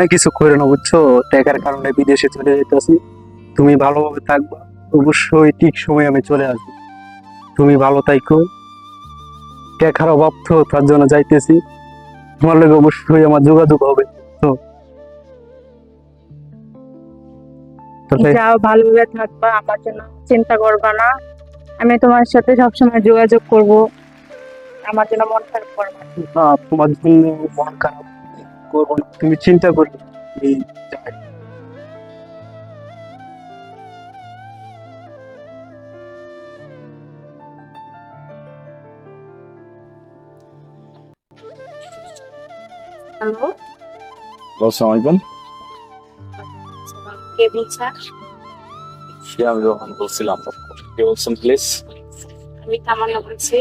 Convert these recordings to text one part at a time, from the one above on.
অনেক কিছু করে না বুঝছ? টাকার কারণে বিদেশে চলে যেতেছি তুমি ভালোভাবে থাকবা। অবশ্যই ঠিক সময় আমি চলে আসব। তুমি ভালো থাইকো। টাকার অভাব তো তার জন্য যাইতেছি। তোমার লোক অবশ্যই আমার যোগাযোগ হবে। তো যাও ভালোভাবে থাকবা। আমার জন্য চিন্তা করবা না। আমি তোমার সাথে সবসময় যোগাযোগ করব। আমার জন্য মন খারাপ করবা। না। তোমার জন্য মন খারাপ করব না। তুমি চিন্তা করবে এই যাই। হ্যালো আসসালামু আলাইকুম কে বলছা আমি যখন বলছিলাম কে বলছেন প্লিজ আমি তামান্না বলছি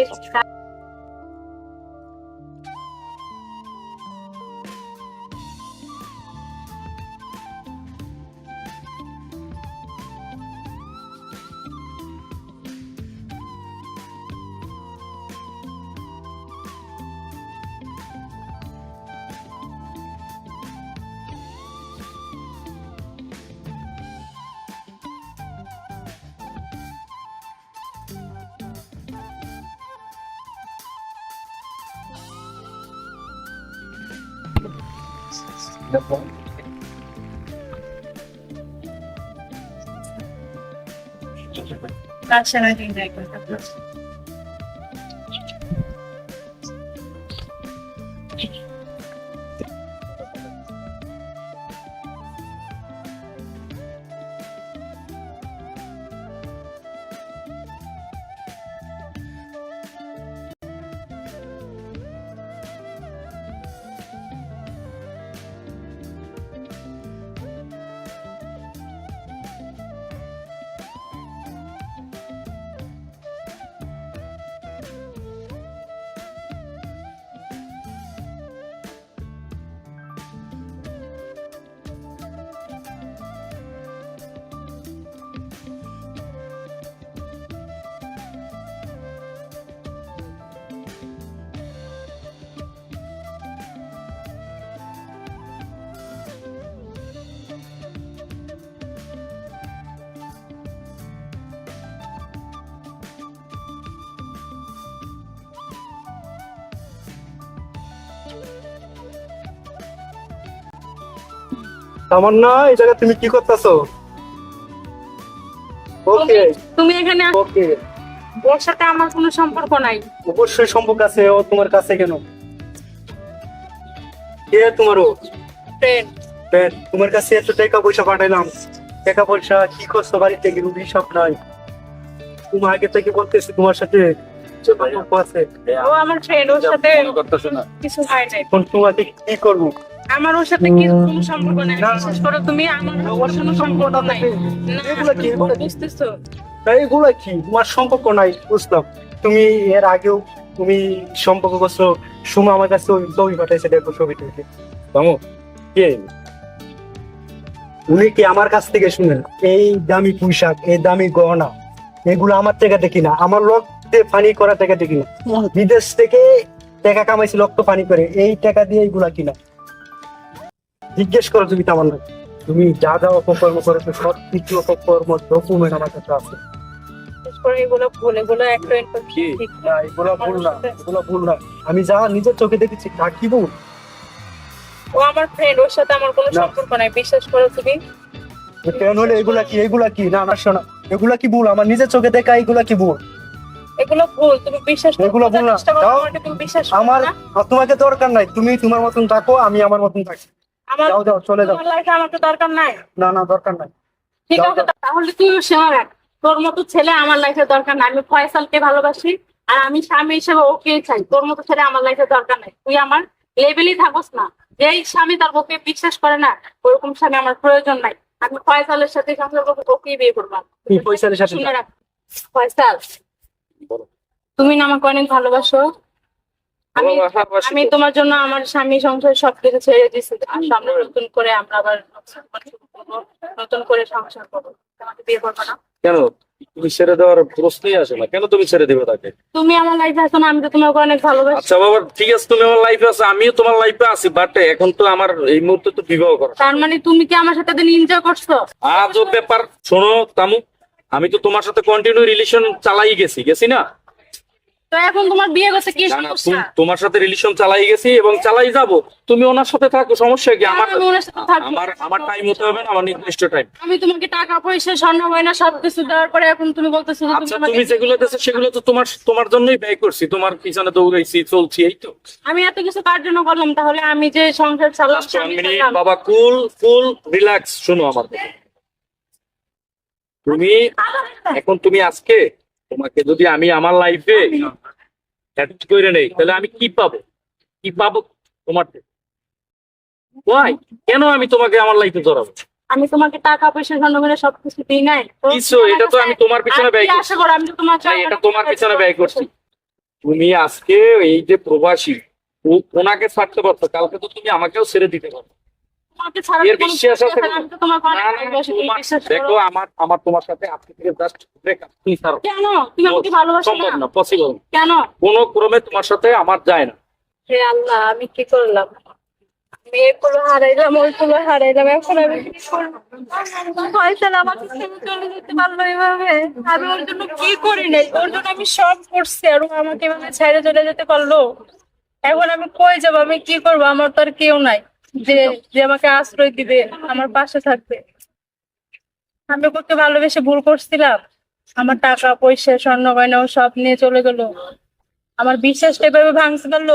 তার সাথে এনজয় করতে তামান্না এই জায়গায় তুমি কি করতেছো? ওকে তুমি এখানে ওকে ওর সাথে আমার কোনো সম্পর্ক নাই। অবশ্যই সম্পর্ক আছে ও তোমার কাছে কেন? কে তোমার ও? ফ্রেন্ড ফ্রেন্ড, তোমার কাছে এত টাকা পয়সা পাঠাইলাম। টাকা পয়সা কি করছ বাড়িতে? কিন্তু হিসাব নাই। তুমি আগে থেকে বলতেছি তোমার সাথে সম্পর্ক আছে। ও আমার ফ্রেন্ড ওর সাথে কিছু হয় নাই। তোমাকে কি করব? আমার ওর সাথে কি কোনো সম্পর্ক নাই। না। বিশ্বাস করো তুমি আমার ওর কোনো সম্পর্ক নাই। এগুলো কি? এগুলো বুঝতেছো? তাই এগুলো কি? তোমার সম্পর্ক নাই বুঝলাম। তুমি এর আগেও তুমি সম্পর্ক করছ সুমা আমার কাছে ওই ছবি পাঠাইছে দেখো ছবিটা। তামো কে? উনি কি আমার কাছ থেকে শুনেন? এই দামি পোশাক এই দামি গহনা এগুলো আমার টাকা দেখি না আমার লোক দিয়ে ফানি করা টাকা দেখি না। বিদেশ থেকে টাকা কামাইছি লক্ষ ফানি করে। এই টাকা দিয়ে এইগুলা কিনা? জিজ্ঞেস করো তুমি তামার না তুমি যা যা অপকর্ম করেছ সব কিছু অপকর্ম ডকুমেন্ট আমার কাছে আছে। আমি যা নিজের চোখে দেখেছি তা কি ভুল? ও আমার ফ্রেন্ড ওর সাথে আমার কোনো সম্পর্ক নাই বিশ্বাস করো তুমি? কেন হলে এগুলা কি? এগুলা কি? না না শোনা এগুলা কি ভুল? আমার নিজের চোখে দেখা এগুলা কি ভুল? এগুলো ভুল তুমি বিশ্বাস এগুলো ভুল না। আমার তোমাকে দরকার নাই তুমি তোমার মতন থাকো আমি আমার মতন থাকি আমার যাও যাও চলে যাও। তোমার লাইফে আমাকে দরকার নাই। না না দরকার নাই। ঠিক আছে তাহলে তুই শেয়ার রাখ তোর মতো ছেলে আমার লাইফে দরকার নাই। আমি ফয়সালকে ভালোবাসি আর আমি স্বামী হিসেবে ওকে চাই। তোর মতো ছেলে আমার লাইফে দরকার নাই। তুই আমার লেভেলই থাকস না। যেই স্বামী তার বউকে বিশ্বাস করে না ওরকম স্বামী আমার প্রয়োজন নাই। আমি ফয়সালের সাথে সংসার করব ওকেই বিয়ে করব কি সাথে শুনে রাখ। ফয়সাল তুমি না আমাকে অনেক ভালোবাসো। আমি আমি তোমার জন্য আমার স্বামী সংসার সবকিছু ছেড়ে দিছি আর সামনে নতুন করে আমরা আবার নতুন করে সংসার করব। তোমাকে বিয়ে করব না। কেন? তুমি ছেড়ে দেওয়ার প্রশ্নই আসে না। কেন তুমি ছেড়ে দেবে তাকে? তুমি আমার লাইফে আছো না আমি তো তোমাকে অনেক ভালোবাসি। আচ্ছা বাবা ঠিক আছে তুমি আমার লাইফে আছো আমিও তোমার লাইফে আছি বাট এখন তো আমার এই মুহূর্তে তো বিবাহ করা। তার মানে তুমি কি আমার সাথে দিন এনজয় করছ? আজও ব্যাপার। শোনো তামু আমি তো তোমার সাথে কন্টিনিউ রিলেশন চালাই গেছি গেছি না? তো এখন তোমার বিয়ে করতে কি সমস্যা? তোমার সাথে রিলেশন চালাই গেছি এবং চালাই যাব। তুমি ওনার সাথে থাকো সমস্যা কি? আমার টাইম হতে হবে না আমার নির্দিষ্ট টাইম আমি তোমাকে টাকা পয়সা স্বর্ণ গয়না সবকিছু দেওয়ার পরে এখন তুমি বলতেছো আচ্ছা তুমি তুমি যেগুলো দেছো সেগুলো তো তোমার তোমার জন্যই ব্যয় করছি। তোমার পিছনে দৌড়াইছি চলছি এই তো। আমি এত কিছু কার জন্য করলাম? তাহলে আমি যে সংসার চালাম Just বাবা কুল কুল রিল্যাক্স শোনো আমার তুমি এখন তুমি আজকে তোমাকে যদি আমি আমার লাইফে অ্যাড করে নেই তাহলে আমি কি পাবো? কি পাবো তোমার? Why? কেন আমি তোমাকে আমার লাইফে ধরাবো আমি তোমাকে টাকা পয়সা গয়না সবকিছু দিই নাই। কিছু, এটা তো আমি তোমার পিছনে ব্যয়। আশা করো আমি তো তোমার এটা তোমার পিছনে ব্যয় করছি। তুমি আজকে এই যে প্রবাসী ও ওনাকে ছাড়তে পারতো কালকে তো তুমি আমাকেও ছেড়ে দিতে পারো। দেখো আমার আমার তোমার সাথে আজকে থেকে জাস্ট ব্রেকআপ কেন? তুমি আমাকে ভালোবাসো না? না পসিবল কেন? কোনো ক্রমে তোমার সাথে আমার যায় না। হে আল্লাহ আমি কি করলাম? মেয়েগুলো হারাইলাম ওইগুলো হারাইলাম এখন আমি কি করব? ফয়সাল আমাকে ছেড়ে চলে যেতে পারল এভাবে? আমি ওর জন্য কি করি নাই? ওর জন্য আমি সব করছি আর আমাকে এভাবে ছেড়ে চলে যেতে পারল? এখন আমি কই যাব? আমি কি করব? আমার তো আর কেউ নাই। যে যে আমাকে আশ্রয় দিবে, আমার পাশে থাকবে। আমি ওকে ভালোবেসে ভুল করছিলাম। আমার টাকা, পয়সা স্বর্ণ গয়না সব নিয়ে চলে গেলো। আমার বিশ্বাসটা এভাবে ভাঙতে পারল?